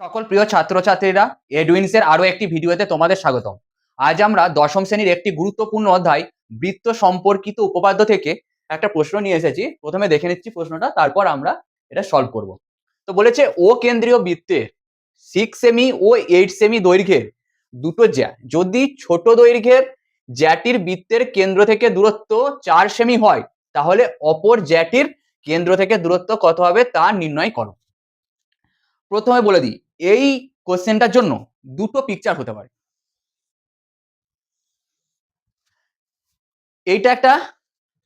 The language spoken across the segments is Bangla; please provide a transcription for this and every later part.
সকল প্রিয় ছাত্রছাত্রীরা এডুইন্সের আরও একটি ভিডিওতে তোমাদের স্বাগতম। আজ আমরা দশম শ্রেণির একটি গুরুত্বপূর্ণ অধ্যায়, বৃত্ত সম্পর্কিত উপপাদ্য থেকে একটা প্রশ্ন নিয়ে এসেছি। প্রথমে দেখে নিচ্ছি প্রশ্নটা, তারপর আমরা এটা সলভ করব। তো বলেছে, ও কেন্দ্রীয় বৃত্তের সিক্স সেমি ও এইট সেমি দৈর্ঘ্যের দুটো জ্যা, যদি ছোট দৈর্ঘ্যের জ্যাটির বৃত্তের কেন্দ্র থেকে দূরত্ব চার সেমি হয়, তাহলে অপর জ্যাটির কেন্দ্র থেকে দূরত্ব কত হবে তা নির্ণয় করো। প্রথমে বলে দিই এই কোশ্চেনটার জন্য দুটো পিকচার হতে পারে। এইটা একটা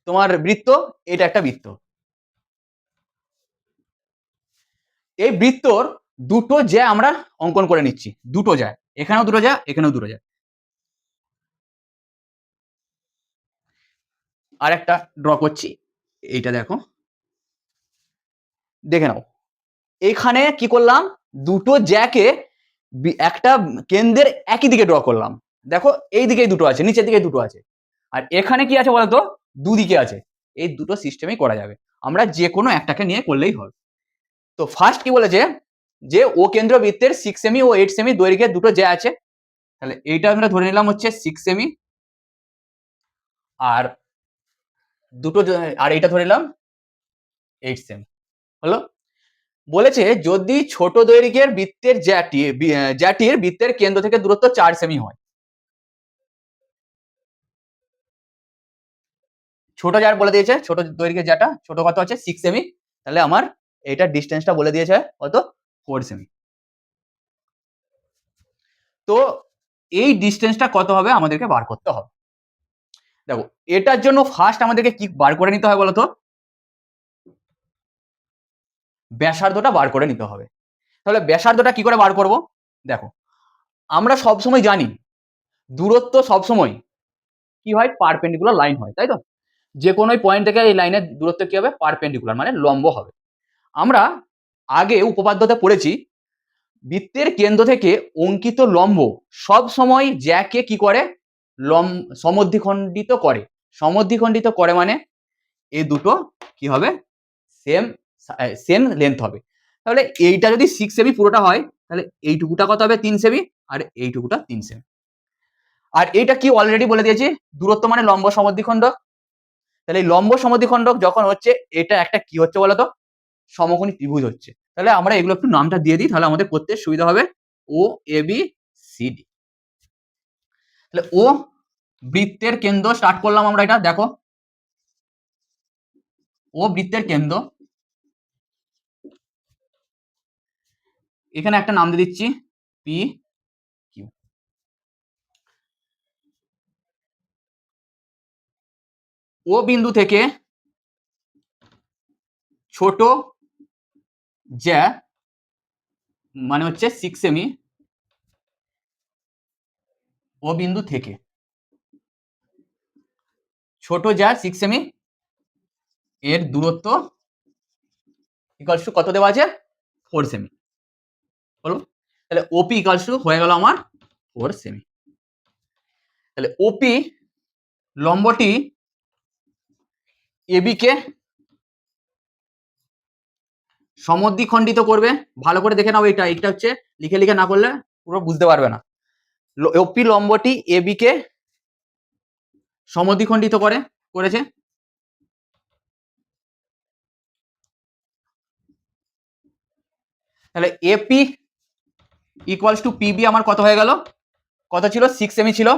তোমার বৃত্ত এটা একটা বৃত্ত। এই বৃত্তর দুটো জ্যা আমরা অঙ্কন করে নিচ্ছি। দুটো যায় এখানেও দুটো যায় এখানেও দুটো যায় আর একটা ড্র করছি, এইটা দেখো। দেখে নাও। এখানে কি করলাম? দুটো জ্যাকে একটা কেন্দ্রের একই দিকে ড্র করলাম। দেখো, এই দিকেই দুটো আছে, নিচের দিকে দুটো আছে। আর এখানে কি আছে বলতো? দুদিকে আছে। এই দুটো সিস্টেমেই করা যাবে। আমরা যে কোনো একটাকে নিয়ে করলেই হবে। তো ফার্স্ট কি বলেছে? যে ও কেন্দ্র বৃত্তের সিক্স সেমি ও এইট সেমি দৈর্ঘ্যের দুটো জ্যা আছে। তাহলে এইটা আমরা ধরে নিলাম হচ্ছে সিক্স সেমি আর দুটো আর এইটা ধরে নিলাম এইট সেমি হলো? বলেছে যদি ছোট দৈর্ঘ্যের বৃত্তের জ্যাটি জ্যাটির বৃত্তের কেন্দ্র থেকে দূরত্ব চার সেমি হয়। ছোট যার বলে দিয়েছে, ছোট দৈর্ঘ্যের জ্যাটা, ছোট কত আছে? Six cm. তাহলে আমার এইটার ডিস্টেন্সটা বলে দিয়েছে কত? Four cm. তো এই ডিস্টেন্সটা কত হবে? আমাদেরকে বার করতে হবে। দেখো, এটার জন্য ফার্স্ট আমাদেরকে কি বার করে নিতে হবে বলতো? ব্যাসার্ধটা বার করে নিতে হবে। তাহলে ব্যাসার্ধটা কি করে বার করব? দেখো, আমরা সব সময় জানি দূরত্ব সব সময় কি হয়? পারপেন্ডিকুলার লাইন হয়, তাই তো? যে কোনো পয়েন্ট থেকে এই লাইনের দূরত্ব কি হবে? পারপেন্ডিকুলার মানে লম্ব হবে। আমরা আগে উপপাদ্যতে পড়েছি, বৃত্তের কেন্দ্র থেকে অঙ্কিত লম্ব সব সময় জ্যাকে কি করে? লম সমদ্বিখণ্ডিত করে। সমদ্বিখণ্ডিত করে মানে এই দুটো কি হবে? সেম সেম লেন্থ হবে। তাহলে এইটা যদি সিক্স সেমি পুরোটা হয়, তাহলে এইটুকুটা কত হবে? তিন সেমি আর এইটুকুটা তিন সেমি আর এইটা কি অলরেডি বলে দিয়েছি? দূরত্ব মানে লম্ব সমদ্বিখণ্ডক। তাহলে এই লম্ব সমদ্বিখণ্ডক যখন হচ্ছে, এটা একটা কি হচ্ছে বলতো? সমকোণী ত্রিভুজ হচ্ছে। তাহলে আমরা এগুলো একটু নামটা দিয়ে দিই, তাহলে আমাদের করতে সুবিধা হবে O A B C D তাহলে ও বৃত্তের কেন্দ্র স্টার্ট করলাম আমরা এটা, দেখো। ও বৃত্তের কেন্দ্র এখানে একটা নাম দিয়ে দিচ্ছি, পি, কিউ। ও বিন্দু থেকে ছোট জ্যা মানে হচ্ছে সিক্স সেমি ও বিন্দু থেকে। ছোট যা সিক্স সেমি এর দূরত্ব কত দেওয়া আছে? ফোর সেমি হলো তাহলে ওপি টু হয়ে গেল আমার ফোর সেমি তাহলে ওপি লম্বটি এবি কে সমদ্বিখণ্ডিত করবে। ভালো করে দেখে নাও এটা এটা হচ্ছে লিখে লিখে না করলে পুরো বুঝতে পারবে না। ওপি লম্বটি এবি কে সমদ্বিখণ্ডিত করে, করেছে। তাহলে এপি ইকুয়ালস টু পিবি আমার কত হয়ে গেল? কত ছিল? সিক্স সেমি ছিল।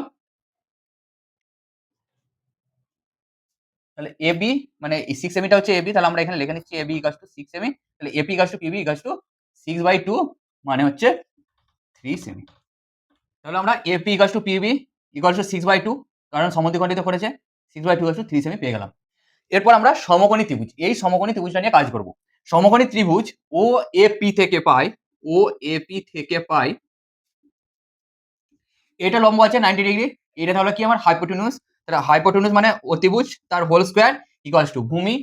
তাহলে এবি মানে সিক্স সেমিটা হচ্ছে এবি তাহলে আমরা এখানে লিখে নিচ্ছি AB equals to six cm তাহলে AP equals to PB equals to six by two মানে হচ্ছে থ্রি সেমি তাহলে আমরা AP equals to PB equals to six by two কারণ সমদ্বিখণ্ডিত করেছে six by two equals to three cm পেয়ে গেলাম। এরপর আমরা সমকোণী ত্রিভুজ, এই সমকোণী ত্রিভুজটা নিয়ে কাজ করব। সমকোণী ত্রিভুজ ও এপি থেকে পাই ও এপি থেকে পাই। এটা লম্ব আছে নাইনটি ডিগ্রি এটা তাহলে কি আমার হাইপোটেনুস তাহলে মানে অতিভুজ, তার হোল স্কোয়ার ইকুয়ালস টু ভূমি,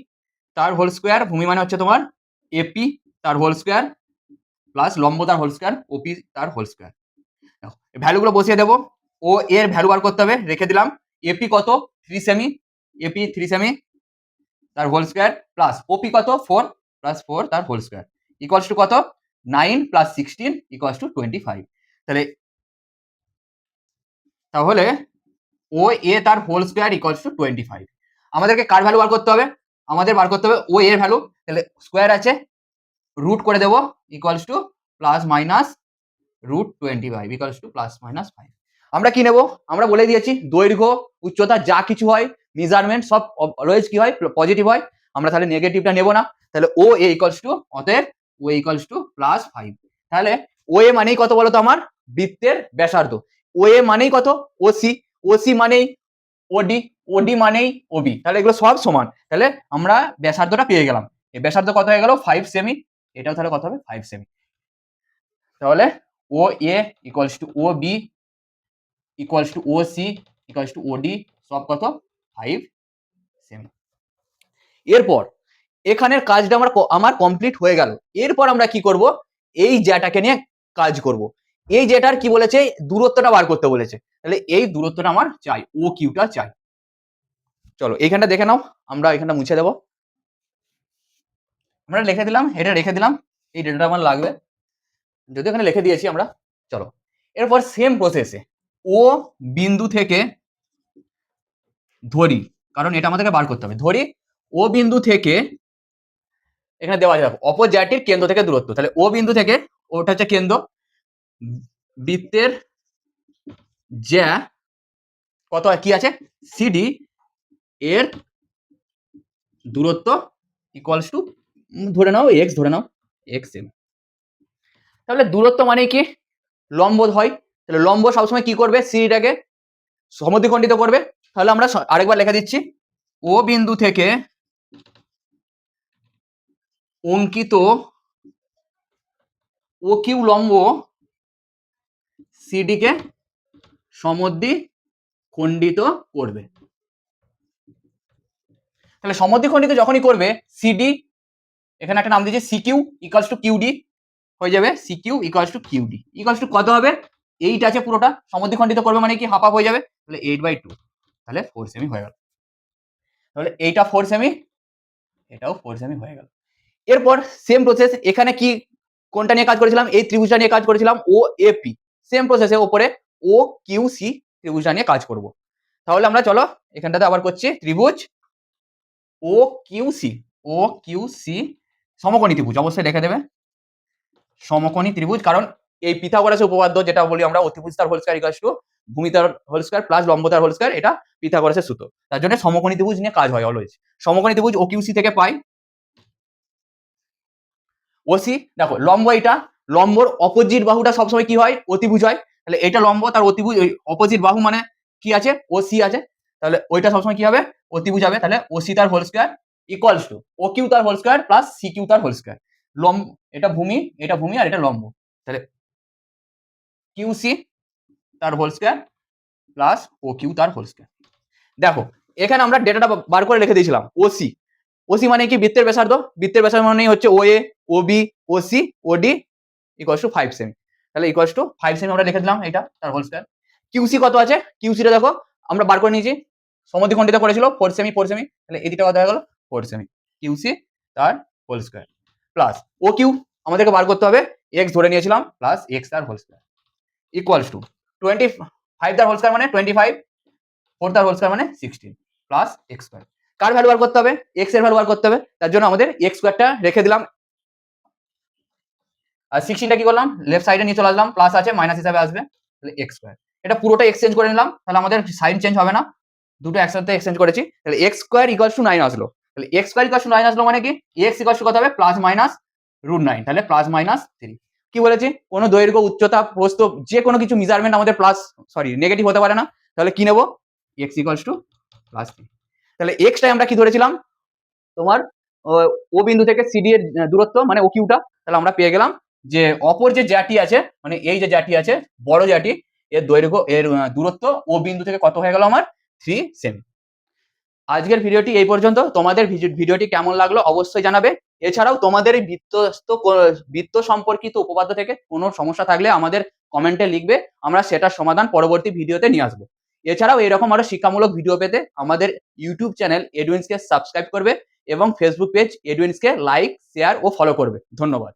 তার হোল স্কোয়ার ভূমি মানে হচ্ছে তোমার এপি তার হোল স্কোয়ার প্লাস লম্ব তার হোল স্কোয়ার ওপি তার হোল স্কোয়ার ভ্যালুগুলো বসিয়ে দেবো। ও এর ভ্যালু বার করতে হবে, রেখে দিলাম। এপি কত? থ্রি সেমি এপি থ্রি সেমি তার হোল স্কোয়ার প্লাস ওপি কত? ফোর প্লাস ফোর তার হোল স্কোয়ার ইকুয়ালস টু কত? Nine plus sixteen equals to twenty five তাহলে তাহলে ও এ তার whole square equals to twenty five আমাদেরকে কার ভ্যালু বার করতে হবে? আমাদের বার করতে হবে ও এর ভ্যালু তাহলে স্কোয়ার আছে রুট করে দেবো equals to plus minus root twenty five equals to plus minus five আমরা কি নেব? আমরা বলে দিয়েছি দৈর্ঘ্য, উচ্চতা, যা কিছু হয় মেজারমেন্ট সব অলওয়েজ কি হয়? পজিটিভ হয়। আমরা তাহলে নেগেটিভটা নেব না। তাহলে ও এ ইকুয়ালস টু অতএব O equals to plus five তাহলে ও এ মানেই কত বলো তো আমার? বৃত্তের ব্যাসার্ধ। ও এ মানেই কত? ও সি। ও সি মানেই ওডি ওডি মানেই ওবি তাহলে এগুলো সব সমান। তাহলে আমরা ব্যাসার্ধটা পেয়ে গেলাম। এই ব্যাসার্ধ কত হয়ে গেল? ফাইভ সেমি এটাও তাহলে কত হবে? ফাইভ সেমি তাহলে O A equals to O B equals to O C equals to OD সব কত? ফাইভ সেমি এরপর এখানের কাজটা আমার আমার কমপ্লিট হয়ে গেল। এরপর আমরা কি করব? এই জ্যাটাকে নিয়ে কাজ করব। এই জেটার কি বলেছে? দূরত্বটা বার করতে বলেছে। তাহলে এই দূরত্বটা আমার চাই, ও কিউটা চাই। চলো, এইখানটা দেখে নাও, আমরা এখানটা মুছে দেবো। আমরা লিখে দিলাম, এটা রেখে দিলাম, এই ডেটাটা আমার লাগবে। যদি এখানে লিখে দিয়েছি আমরা, চলো। এরপর সেম প্রসেসে ও বিন্দু থেকে ধরি, কারণ এটা আমাদেরকে বার করতে হবে। ধরি, ও বিন্দু থেকে এখানে দেওয়া যাবে অপর জায়গাটির কেন্দ্র থেকে দূরত্ব। তাহলে ও বিন্দু থেকে, ওটা হচ্ছে কেন্দ্র। বৃত্তের জ্যা কত কি আছে? সিডি এর দূরত্ব ইকুয়ালস টু ধরে নাও এক্স ধরে নাও এক্স এম তাহলে দূরত্ব মানে কি? লম্ব হয়। তাহলে লম্ব সবসময় কি করবে? সিডিটাকে সমদ্বিখণ্ডিত করবে। তাহলে আমরা আরেকবার লেখা দিচ্ছি। ও বিন্দু থেকে অঙ্কিত ও কিউ লম্ব সিডিকে সমদ্বি খণ্ডিত করবে। তাহলে সমদ্বি খণ্ডিত যখনই করবে, সিডি, এখানে একটা নাম দিয়েছে সিকিউ ইকালস টু কিউডি, হয়ে যাবে CQ equals to QD. Equals to কত হবে? এইট আছে পুরোটা, সমদ্বি খণ্ডিত করবে মানে কি? হাফ হাফ হয়ে যাবে, তাহলে এইট বাই টু তাহলে ফোর সেমি হয়ে গেল। তাহলে এইটা ফোর সেমি এটাও ফোর সেমি হয়ে গেল। এরপর সেম প্রসেস এখানে কি, কোনটা নিয়ে কাজ করেছিলাম? এই ত্রিভুজটা নিয়ে কাজ করেছিলাম ও এপি সেম প্রসেসে ওপরে ও কিউ সি ত্রিভুজটা নিয়ে কাজ করব। তাহলে আমরা চলো এখানটাতে আবার করছি ত্রিভুজ O Q C O Q C সমকোণী ত্রিভুজ, অবশ্যই লিখে দেবে। সমকোণী ত্রিভুজ, কারণ এই পিথাগোরাসের উপপাদ্য যেটা বলি আমরা, অতিভুজ তার হোল স্কয়ার ইকুয়ালস টু ভূমিতার হোল স্কয়ার প্লাস লম্বতার হোল স্কয়ার এটা পিথাগোরাসের সূত্র। তার জন্য সমকোণী ত্রিভুজ নিয়ে কাজ হয় অলওয়েজ সমকোণী ত্রিভুজ ও কিউ সি থেকে পাই ওসি, দেখো, লম্ব এটা, লম্বর অপোজিট বাহুটা সবসময় কি হয়? অতিভুজ হয়। তাহলে এটা লম্ব, তার অতিভুজ অপোজিট বাহু মানে কি আছে? ও সি আছে। তাহলে ওইটা সবসময় কি হবে? অতিভুজ হবে। তাহলে ও সি তার whole square equals to O Q তার whole square plus C Q তার হোল স্কয়ার লম্ব, এটা ভূমি এটা ভূমি আর এটা লম্ব। তাহলে কিউ সি তার whole square plus O Q তার হোল স্কয়ার দেখো, এখানে আমরা ডেটাটা বার করে রেখে দিয়েছিলাম ওসি ওসি মানে কি? বৃত্তের ব্যাসার্ধ। বৃত্তের ব্যাসার্ধ মানে হচ্ছে O A O B O C O D equals to five semi তাহলে ইকুয়ালস টু ফাইভ সেমি আমরা লিখে দিলাম এটা তার হোল স্কয়ার কিউসি কত আছে? কিউসিটা দেখো, আমরা বার করে নিয়েছি। সমদ্বিখণ্ডিত করেছিল ফোর সেমি ফোর সেমি তাহলে এই দিকটা কত হয়ে গেল ফোর সেমি কিউসি তার whole square plus O Q আমাদেরকে বার করতে হবে এক্স ধরে নিয়েছিলাম প্লাস এক্স তার whole square equals to twenty five তার হোল স্কয়ার মানে টোয়েন্টি ফাইভ ফোর তার হোল স্কয়ার মানে সিক্সটিন প্লাস এক্স স্কোয়ার কার ভ্যালু বার করতে হবে? এক্সের ভ্যালু বার করতে হবে, তার জন্য আমাদের এক্স স্কোয়ারটা রেখে দিলাম আর সিক্সটিনটা কি করলাম? লেফট সাইডে নিয়ে চলে আসলাম প্লাস আছে মাইনাস হিসাবে আসবে, তাহলে এক্স স্কয়ার এটা পুরোটা এক্সচেঞ্জ করে নিলাম, তাহলে আমাদের সাইন চেঞ্জ হবে না। দুটো একসাথে এক্সচেঞ্জ করেছি, তাহলে X square equals to nine আসলো। তাহলে X square equals to nine আসলো মানে কি? এক্স ইকুয়ালস কত হবে? প্লাস মাইনাস রুট নাইন তাহলে প্লাস মাইনাস থ্রি কি বলেছি? কোনো দৈর্ঘ্য, উচ্চতা, প্রস্থ, যে কোনো কিছু মেজারমেন্ট আমাদের প্লাস সরি নেগেটিভ হতে পারে না। তাহলে কি নেব? X equals to plus three তাহলে এক্সটাই আমরা কি ধরেছিলাম? তোমার, ও বিন্দু থেকে সিডি এর দূরত্ব মানে ও কিউটা তাহলে আমরা পেয়ে গেলাম যে অপর যে জ্যাটি আছে মানে এই যে জ্যাটি আছে, বড় জ্যাটি এর দৈর্ঘ্য, এর দূরত্ব ও বিন্দু থেকে কত হয়ে গেল আমার? থ্রি সেমি আজকের ভিডিওটি এই পর্যন্ত। তোমাদের ভিডিওটি কেমন লাগল অবশ্যই জানাবে। এছাড়াও তোমাদের এই বৃত্তস্থ বৃত্ত সম্পর্কিত উপপাদ্য থেকে কোনো সমস্যা থাকলে আমাদের কমেন্টে লিখবে। আমরা সেটার সমাধান পরবর্তী ভিডিওতে নিয়ে আসব। এছাড়াও এরকম আরও শিক্ষামূলক ভিডিও পেতে আমাদের ইউটিউব চ্যানেল এডুইন্সকে সাবস্ক্রাইব করবে এবং ফেসবুক পেজ এডুইন্সকে লাইক শেয়ার ও ফলো করবে। ধন্যবাদ।